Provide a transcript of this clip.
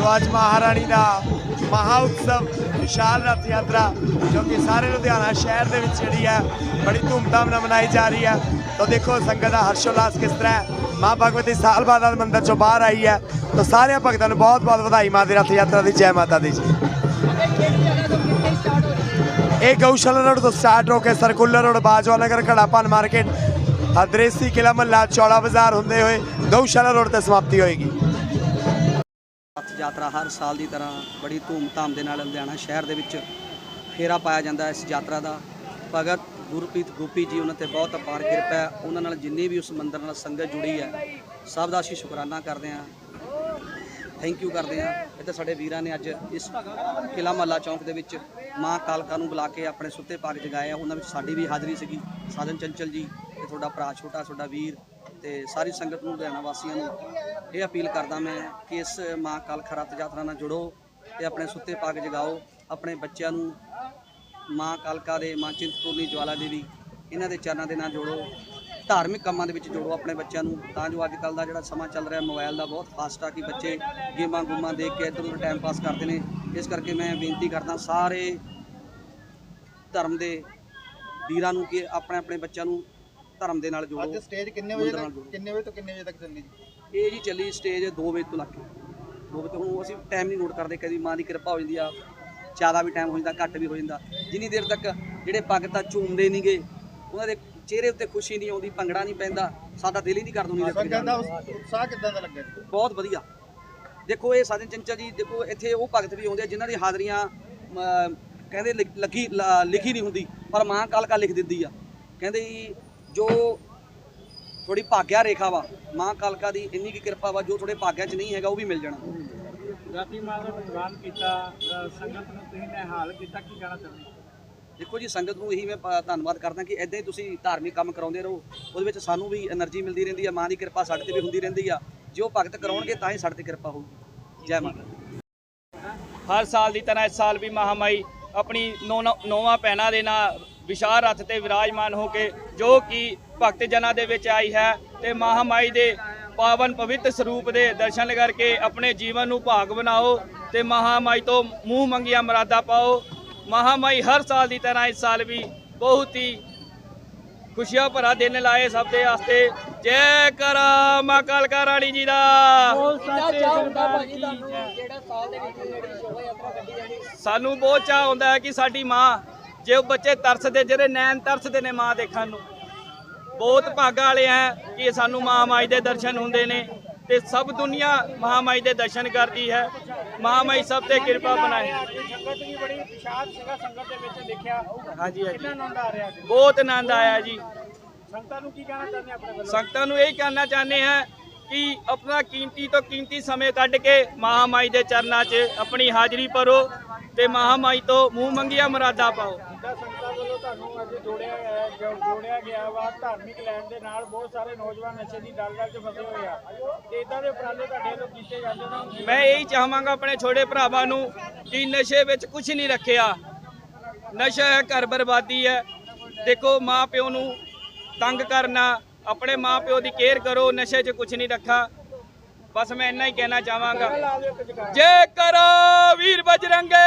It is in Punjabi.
ਸੋ ਅੱਜ ਮਹਾਰਾਣੀ ਦਾ ਮਹਾ ਉਤਸਵ, ਵਿਸ਼ਾਲ ਰਥ ਯਾਤਰਾ ਜੋ ਕਿ ਸਾਰੇ ਲੁਧਿਆਣਾ ਸ਼ਹਿਰ ਦੇ ਵਿੱਚ ਜਿਹੜੀ ਹੈ, ਬੜੀ ਧੂਮਧਾਮ ਨਾਲ ਮਨਾਈ ਜਾ ਰਹੀ ਹੈ। ਤਾਂ ਦੇਖੋ, ਸੰਗਤ ਦਾ ਹਰਸ਼ੋਲਾਸ ਕਿਸ ਤਰ੍ਹਾਂ ਹੈ? ਮਾਂ ਭਗਵਤੀ ਸਾਲ ਬਾਅਦ ਮੰਦਰ ਚੋਂ ਬਾਹਰ ਆਈ ਹੈ। ਤਾਂ ਸਾਰਿਆਂ ਭਗਤਾਂ ਨੂੰ ਬਹੁਤ ਬਹੁਤ ਵਧਾਈ ਮਾਂ ਦੀ ਰਥ ਯਾਤਰਾ ਦੀ, ਜੈ ਮਾਤਾ ਦੀ ਜੀ। ਇਹ ਗਊਸ਼ਾਲਾ ਰੋਡ ਤੋਂ ਸਟਾਰਟ ਹੋ ਕੇ ਸਰਕੂਲਰ ਰੋਡ, ਬਾਜਵਾ ਨਗਰ ਖੜਾਪਨ ਮਾਰਕੀਟ ਅਦਰੇਸੀ ਕਿਲਾ ਮਹੱਲਾ ਚੌੜਾ ਬਾਜ਼ਾਰ ਹੁੰਦੇ ਹੋਏ ਗਊਸ਼ਾਲਾ ਰੋਡ ਤੇ ਸਮਾਪਤੀ ਹੋਏਗੀ। ਰਥ ਯਾਤਰਾ ਹਰ ਸਾਲ ਦੀ ਤਰ੍ਹਾਂ ਬੜੀ ਧੂਮ-ਧਾਮ ਦੇ ਨਾਲ ਲੁਧਿਆਣਾ ਸ਼ਹਿਰ ਦੇ ਵਿੱਚ ਫੇਰਾ ਪਾਇਆ ਜਾਂਦਾ ਇਸ ਯਾਤਰਾ ਦਾ। ਭਗਤ ਗੁਰਪ੍ਰੀਤ ਗੋਪੀ ਜੀ ਉਹਨਾਂ ਤੇ ਬਹੁਤ ਅਪਾਰ ਕਿਰਪਾ ਹੈ। ਉਹਨਾਂ ਨਾਲ ਜਿੰਨੀ ਵੀ ਉਸ ਮੰਦਰ ਨਾਲ ਸੰਗਤ ਜੁੜੀ ਹੈ, ਸਭ ਦਾ ਅਸੀਂ ਸ਼ੁਕਰਾਨਾ ਕਰਦੇ ਹਾਂ। ਥੈਂਕ ਯੂ ਕਰਦੇ ਹਾਂ। ਇੱਥੇ ਸਾਡੇ ਵੀਰਾਂ ਨੇ ਅੱਜ ਇਸ ਕਿਲਾ ਮਹੱਲਾ ਚੌਂਕ ਦੇ ਵਿੱਚ ਮਾਂ ਕਾਲਕਾ ਨੂੰ ਬੁਲਾ ਕੇ ਆਪਣੇ ਸੁੱਤੇ ਪਾਕ ਜਗਾਏ ਆ। ਉਹਨਾਂ ਵਿੱਚ ਸਾਡੀ ਵੀ ਹਾਜ਼ਰੀ ਸੀਗੀ। ਸਾਧਨ ਚੰਚਲ ਜੀ ਤੇ ਤੁਹਾਡਾ ਭਰਾ ਛੋਟਾ, ਤੁਹਾਡਾ ਵੀਰ ਤੇ ਸਾਰੀ ਸੰਗਤ ਨੂੰ ਲੁਧਿਆਣਾ ਵਾਸੀਆਂ ਨੂੰ ਇਹ ਅਪੀਲ ਕਰਦਾ ਮੈਂ ਕਿ ਇਸ ਮਾਂ ਕਾਲਕਾ ਰਥ ਯਾਤਰਾ ਨਾਲ ਜੁੜੋ ਤੇ ਆਪਣੇ ਸੁੱਤੇ ਪਾਗ ਜਗਾਓ, ਆਪਣੇ ਬੱਚਿਆਂ ਨੂੰ ਮਾਂ ਕਾਲਕਾ ਦੇ ਮਾਂ ਚਿੰਤਪੁਰਨੀ ਜਵਾਲਾ ਦੇਵੀ, ਇਹਨਾਂ ਦੇ ਚਰਨਾਂ ਦੇ ਨਾਲ ਜੋੜੋ, ਧਾਰਮਿਕ ਕੰਮਾਂ ਦੇ ਵਿੱਚ ਜੋੜੋ ਆਪਣੇ ਬੱਚਿਆਂ ਨੂੰ, ਤਾਂ ਜੋ ਅੱਜ ਕੱਲ ਦਾ ਜਿਹੜਾ ਸਮਾਂ ਚੱਲ ਰਿਹਾ ਮੋਬਾਈਲ ਦਾ ਬਹੁਤ ਫਾਸਟ ਆ ਕਿ ਬੱਚੇ ਗੇਮਾਂ ਗੂਮਾਂ ਦੇਖ ਕੇ ਇੱਧਰ ਉੱਧਰ ਟਾਈਮ ਪਾਸ ਕਰਦੇ ਨੇ। ਇਸ ਕਰਕੇ ਮੈਂ ਬੇਨਤੀ ਕਰਦਾ ਸਾਰੇ ਧਰਮ ਦੇ ਵੀਰਾਂ ਨੂੰ ਕਿ ਆਪਣੇ ਆਪਣੇ ਬੱਚਿਆਂ ਨੂੰ ਧਰਮ ਦੇ ਨਾਲ ਅੱਜ ਜੋੜੋ ਸਟੇਜ ਕਿੰਨੇ ਵਜੇ ਤੱਕ ਕਿੰਨੇ ਵਜੇ ਤੋਂ ਕਿੰਨੇ ਵਜੇ ਤੱਕ ਚੱਲੀ? ਜੀ ਇਹ ਜੀ ਚੱਲੀ ਸਟੇਜ 2 ਵਜੇ ਤੋਂ ਲੱਗ ਕੇ 2 ਵਜੇ ਤੋਂ ਹੁਣ ਅਸੀਂ ਟਾਈਮ ਨਹੀਂ ਨੋਟ ਕਰਦੇ ਕਦੀ ਮਾਂ ਦੀ ਕਿਰਪਾ ਹੋ ਜਾਂਦੀ ਆ ਜ਼ਿਆਦਾ ਵੀ ਟਾਈਮ ਹੋ ਜਾਂਦਾ ਘੱਟ ਵੀ ਹੋ ਜਾਂਦਾ। ਜਿੰਨੀ ਦੇਰ ਤੱਕ ਜਿਹੜੇ ਭਗਤਾਂ ਝੂਮਦੇ ਨਹੀਂਗੇ ਉਹਨਾਂ ਦੇ ਚਿਹਰੇ ਉੱਤੇ ਖੁਸ਼ੀ ਨਹੀਂ ਆਉਂਦੀ ਭੰਗੜਾ ਨਹੀਂ ਪੈਂਦਾ ਸਾਡਾ ਦਿਲ ਹੀ ਨਹੀਂ ਕਰਦਾ ਨਹੀਂ ਸੰਗਤ ਦਾ ਉਸ- ਉਤਸ਼ਾਹ ਕਿੱਦਾਂ ਦਾ ਲੱਗਿਆ? ਜੀ ਬਹੁਤ ਵਧੀਆ। ਦੇਖੋ ਇਹ ਸਾਜਨ ਚੰਚਲ ਜੀ ਦੇਖੋ ਇੱਥੇ ਉਹ ਭਗਤ ਵੀ ਆਉਂਦੇ ਜਿਨ੍ਹਾਂ ਦੀ ਹਾਜ਼ਰੀਆਂ ਕਹਿੰਦੇ ਲਿਖ- ਲੱਗੀ ਲਿਖੀ ਨਹੀਂ ਹੁੰਦੀ ਪਰ ਮਾਂ ਕਾਲਕਾ ਲਿਖ ਦਿੰਦੀ ਆ। ਕਹਿੰਦੇ ਜੋ ਥੋੜੀ ਭਾਗਿਆ ਰੇਖਾ ਵਾ ਮਾਂ ਕਾਲਕਾ ਦੀ ਇੰਨੀ ਕੀ ਕਿਰਪਾ ਵਾ ਜੋ ਥੋੜੇ ਭਾਗਿਆ ਚ ਨਹੀਂ ਹੈਗਾ ਉਹ ਵੀ ਮਿਲ ਜਾਣਾ। ਰਾਤੀ ਮਾਂ ਦਾ ਕੀਤਾ ਸੰਗਤ ਨੂੰ ਤੁਸੀਂ ਨੇ ਹਾਲ ਕੀਤਾ ਕੀ ਕਹਿਣਾ ਚਾਹੁੰਦੇ ਦੇਖੋ ਜੀ ਸੰਗਤ ਨੂੰ ਇਹੀ ਮੈਂ ਧੰਨਵਾਦ ਕਰਦਾ ਕਿ ਇਦਾਂ ਹੀ ਤੁਸੀਂ ਧਾਰਮਿਕ ਕੰਮ ਕਰਾਉਂਦੇ ਰਹੋ। ਉਹਦੇ ਵਿੱਚ ਸਾਨੂੰ ਵੀ એનર્ਜੀ ਮਿਲਦੀ ਰਹਿੰਦੀ ਆ ਮਾਂ ਦੀ ਕਿਰਪਾ ਸਾਡੇ ਤੇ ਵੀ ਹੁੰਦੀ ਰਹਿੰਦੀ ਆ। ਜੇ ਉਹ ਭਗਤ ਕਰਾਉਣਗੇ ਤਾਂ ਹੀ ਸਾਡੇ ਤੇ ਕਿਰਪਾ ਹੋਊਗੀ। ਜੈ ਮਾਤਾ ਦੀ। ਹਰ ਸਾਲ ਦੀ ਤਰ੍ਹਾਂ ਇਸ ਸਾਲ ਵੀ ਮਹਾਮਾਈ ਆਪਣੀ ਨੌ- ਨੌ- ਨੌਵਾਂ ਭੈਣਾਂ ਦੇ ਨਾਲ ਵਿਸ਼ਾਲ ਰੱਥ ਤੇ ਵਿਰਾਜਮਾਨ ਹੋ ਕੇ ਜੋ ਕਿ ਭਗਤ ਜਨਾਂ ਦੇ ਵਿੱਚ ਆਈ ਹੈ ਤੇ ਮਹਾਮਾਈ ਦੇ ਪਾਵਨ ਪਵਿੱਤਰ ਸਰੂਪ ਦੇ ਦਰਸ਼ਨ ਕਰਕੇ ਆਪਣੇ ਜੀਵਨ ਨੂੰ ਭਾਗ ਬਣਾਓ ਤੇ ਮਹਾਮਾਈ ਤੋਂ ਮੂੰਹ ਮੰਗੀਆਂ ਮਰਾਦਾ ਪਾਓ। ਮਹਾਮਾਈ ਹਰ ਸਾਲ ਦੀ ਤਰ੍ਹਾਂ ਇਸ ਸਾਲ ਵੀ ਬਹੁਤ ਹੀ ਖੁਸ਼ੀਆਂ ਭਰਾ ਦਿਨ ਲਾਏ ਸਭ ਦੇ ਵਾਸਤੇ। ਜੈ ਕਰਾ ਮਾਂ ਕਾਲਕਾ ਰਾਣੀ ਜੀ ਦਾ। ਸਾਨੂੰ ਬਹੁਤ ਚਾਹ ਹੁੰਦਾ ਹੈ ਕਿ ਸਾਡੀ ਮਾਂ ਜੇ ਉਹ ਬੱਚੇ ਤਰਸਦੇ ਜਿਹੜੇ ਨੈਣ ਤਰਸਦੇ ਨੇ ਮਾਂ ਦੇਖਣ ਨੂੰ ਬਹੁਤ ਭਾਗਾਂ ਵਾਲੇ ਆ ਕਿ ਸਾਨੂੰ ਮਾਂ ਮਾਈ ਦੇ ਦਰਸ਼ਨ ਹੁੰਦੇ ਨੇ ਤੇ ਸਭ ਦੁਨੀਆ ਮਹਾਮਾਈ ਦੇ ਦਰਸ਼ਨ ਕਰਦੀ ਹੈ। ਮਹਾਮਾਈ ਸਭ ਤੇ ਕਿਰਪਾ ਬਣਾਏ ਸੰਗਤ ਵੀ ਬੜੀ ਵਿਸ਼ਾਲ ਸੀਗਾ ਸੰਗਤ ਦੇ ਵਿੱਚ ਦੇਖਿਆ ਹਾਂਜੀ ਹਾਂਜੀ। ਕਿੰਨਾ ਆਨੰਦ ਆ ਰਿਹਾ ਜੀ ਬਹੁਤ ਆਨੰਦ ਆਇਆ ਜੀ। ਸੰਗਤਾਂ ਨੂੰ ਕੀ ਕਹਿਣਾ ਚਾਹੁੰਦੇ ਆਪਣੇ ਵੱਲੋਂ? ਸੰਗਤਾਂ ਨੂੰ ਇਹ ਕਹਿਣਾ ਚਾਹੁੰਦੇ ਹਾਂ ਕਿ ਆਪਣਾ ਕੀਮਤੀ ਤੋਂ ਕੀਮਤੀ ਸਮੇਂ ਕੱਢ ਕੇ ਮਹਾਮਾਈ ਦੇ ਚਰਨਾਂ 'ਚ ਆਪਣੀ ਹਾਜ਼ਰੀ ਭਰੋ ਤੇ ਮਹਾਮਾਈ ਤੋਂ ਮੂੰਹ ਮੰਗੀਆਂ ਮੁਰਾਦਾਂ ਪਾਓ। ਜਿੱਦਾਂ ਸੰਗਤਾਂ ਵੱਲੋਂ ਤੁਹਾਨੂੰ ਅੱਜ ਜੋੜਿਆ ਗਿਆ ਜੋੜਿਆ ਵਾ ਧਾਰਮਿਕ ਲੈਣ ਦੇ ਨਾਲ ਬਹੁਤ ਸਾਰੇ ਨੌਜਵਾਨ ਨਸ਼ੇ ਦੀ ਦਲਦਲ 'ਚ ਫਸੇ ਹੋਏ ਆ। ਤੇ ਇਦਾਂ ਦੇ ਉਪਰਾਲੇ ਤੁਹਾਡੇ ਵੱਲੋਂ ਕੀਤੇ ਜਾਂਦੇ ਉਹਨਾਂ ਨੂੰ? ਮੈਂ ਇਹੀ ਚਾਹਾਂਗਾ ਆਪਣੇ ਛੋਟੇ ਭਰਾਵਾਂ ਨੂੰ ਕਿ ਨਸ਼ੇ ਵਿੱਚ ਕੁਝ ਨਹੀਂ ਰੱਖਿਆ। ਨਸ਼ਾ ਹੈ ਘਰ ਬਰਬਾਦੀ ਹੈ। ਦੇਖੋ ਮਾਂ ਪਿਓ ਨੂੰ ਤੰਗ ਕਰਨਾ ਆਪਣੇ ਮਾਂ ਪਿਓ ਦੀ ਕੇਅਰ ਕਰੋ, ਨਸ਼ੇ 'ਚ ਕੁਝ ਨਹੀਂ ਰੱਖਾ। ਬਸ ਮੈਂ ਇੰਨਾ ਹੀ ਕਹਿਣਾ ਚਾਹਾਂਗਾ। ਜੈ ਕਰੋ, ਵੀਰ ਬਜਰੰਗੇ!